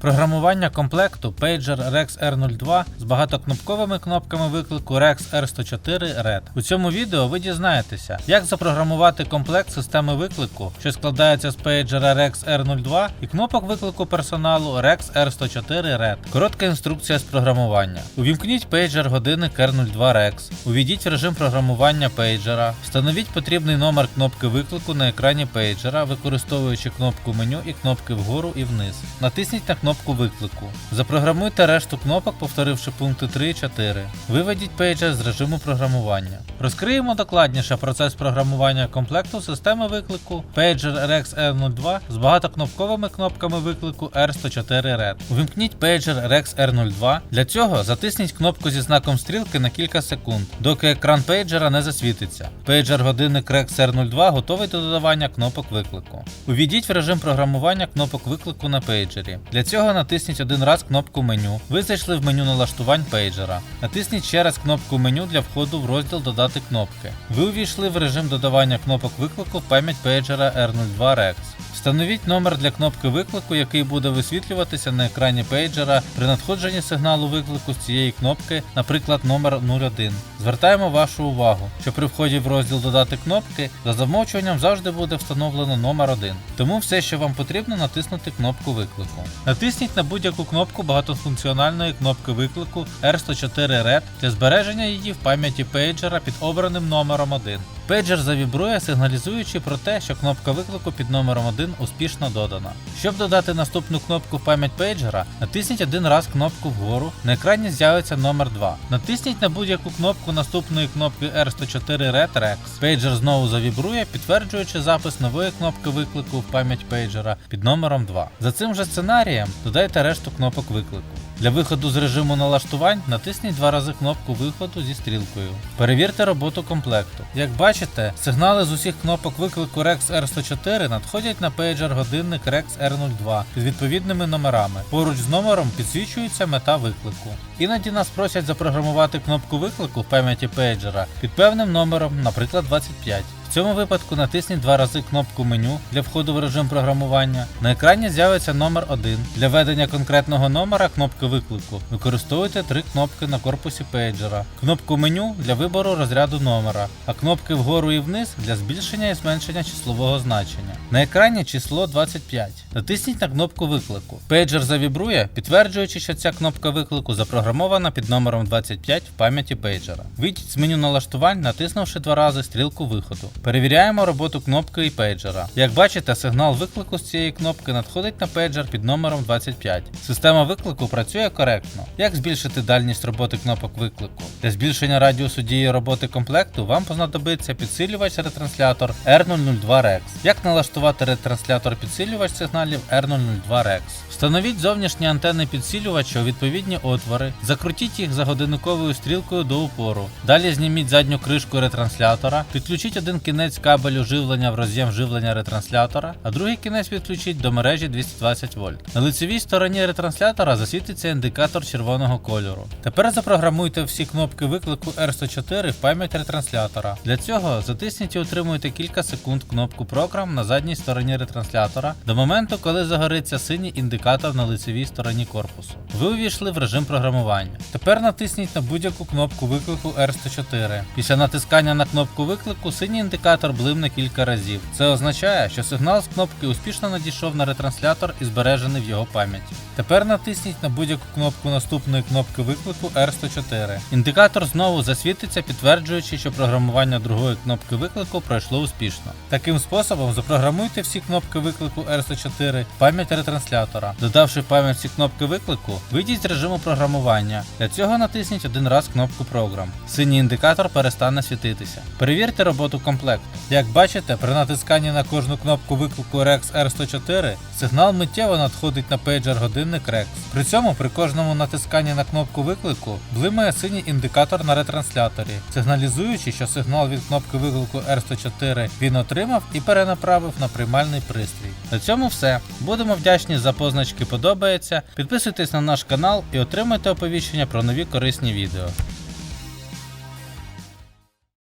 Програмування комплекту Pager Rex R02 з багатокнопковими кнопками виклику Rex R104 Red. У цьому відео ви дізнаєтеся, як запрограмувати комплект системи виклику, що складається з пейджера Rex R02 і кнопок виклику персоналу Rex R104 Red. Коротка інструкція з програмування. Увімкніть пейджер годинник R02 Rex. Увійдіть в режим програмування пейджера. Встановіть потрібний номер кнопки виклику на екрані пейджера, використовуючи кнопку меню і кнопки вгору і вниз. Натисніть на кнопку виклику. Запрограмуйте решту кнопок, повторивши пункти 3 і 4. Виведіть пейджер з режиму програмування. Розкриємо докладніше процес програмування комплекту системи виклику Pager Rex R02 з багатокнопковими кнопками виклику R104 Red. Увімкніть Pager Rex R02. Для цього затисніть кнопку зі знаком стрілки на кілька секунд, доки екран пейджера не засвітиться. Пейджер годинник Rex R02 готовий до додавання кнопок виклику. Увійдіть в режим програмування кнопок виклику на пейджері. Для цього натисніть один раз кнопку меню. Ви зайшли в меню налаштувань пейджера. Натисніть ще раз кнопку меню для входу в розділ Додати кнопки. Ви увійшли в режим додавання кнопок виклику в пам'ять пейджера R02 Rex. Встановіть номер для кнопки виклику, який буде висвітлюватися на екрані пейджера при надходженні сигналу виклику з цієї кнопки, наприклад, номер 01. Звертаємо вашу увагу, що при вході в розділ Додати кнопки за замовчуванням завжди буде встановлено номер 1. Тому все, що вам потрібно, натиснути кнопку виклику. Натисніть на будь-яку кнопку багатофункціональної кнопки виклику R104 Red для збереження її в пам'яті пейджера під обраним номером 1. Пейджер завібрує, сигналізуючи про те, що кнопка виклику під номером 1 успішно додана. Щоб додати наступну кнопку в пам'ять пейджера, натисніть один раз кнопку вгору, на екрані з'явиться номер 2. Натисніть на будь-яку кнопку наступної кнопки R104 Red Rex. Пейджер знову завібрує, підтверджуючи запис нової кнопки виклику в пам'ять пейджера під номером 2. За цим же сценарієм додайте решту кнопок виклику. Для виходу з режиму налаштувань натисніть два рази кнопку виходу зі стрілкою. Перевірте роботу комплекту. Як бачите, сигнали з усіх кнопок виклику Rex R104 надходять на пейджер годинник Rex R02 під відповідними номерами. Поруч з номером підсвічується мета виклику. Іноді нас просять запрограмувати кнопку виклику в пам'яті пейджера під певним номером, наприклад 25. Цьому випадку натисніть два рази кнопку меню для входу в режим програмування. На екрані з'явиться номер 1. Для введення конкретного номера кнопки виклику використовуйте три кнопки на корпусі пейджера. Кнопку меню для вибору розряду номера, а кнопки вгору і вниз для збільшення і зменшення числового значення. На екрані число 25. Натисніть на кнопку виклику. Пейджер завібрує, підтверджуючи, що ця кнопка виклику запрограмована під номером 25 в пам'яті пейджера. Вийдіть з меню налаштувань, натиснувши два рази стрілку виходу. Перевіряємо роботу кнопки і пейджера. Як бачите, сигнал виклику з цієї кнопки надходить на пейджер під номером 25. Система виклику працює коректно. Як збільшити дальність роботи кнопок виклику? Для збільшення радіусу дії роботи комплекту вам знадобиться підсилювач ретранслятор R002 Rex. Як налаштувати ретранслятор підсилювач сигналів R002 Rex? Встановіть зовнішні антенни підсилювача у відповідні отвори, закрутіть їх за годинниковою стрілкою до упору. Далі зніміть задню кришку ретранслятора, підключіть один кінець кабелю живлення в роз'єм живлення ретранслятора, а другий кінець підключіть до мережі 220 вольт. На лицевій стороні ретранслятора засвітиться індикатор червоного кольору. Тепер запрограмуйте всі кнопки виклику R104 в пам'ять ретранслятора. Для цього затисніть і утримуйте кілька секунд кнопку Program на задній стороні ретранслятора до моменту, коли загориться синій індикатор на лицевій стороні корпусу. Ви увійшли в режим програмування. Тепер натисніть на будь-яку кнопку виклику R104. Після натискання на кнопку виклику синій індикатор блимне кілька разів. Це означає, що сигнал з кнопки успішно надійшов на ретранслятор і збережений в його пам'яті. Тепер натисніть на будь-яку кнопку наступної кнопки виклику R104. Індикатор знову засвітиться, підтверджуючи, що програмування другої кнопки виклику пройшло успішно. Таким способом запрограмуйте всі кнопки виклику R104 в пам'ять ретранслятора. Додавши пам'ять всі кнопки виклику, вийдіть з режиму програмування. Для цього натисніть один раз кнопку Program. Синій індикатор перестане світитися. Перевірте роботу комплекту. Як бачите, при натисканні на кожну кнопку виклику Rex R104 сигнал миттєво надходить на пейджер годинник Rex. При цьому при кожному натисканні на кнопку виклику блимає синій індикатор на ретрансляторі, сигналізуючи, що сигнал від кнопки виклику R104 він отримав і перенаправив на приймальний пристрій. На цьому все. Будемо вдячні за позначки подобається. Підписуйтесь на наш канал і отримайте оповіщення про нові корисні відео.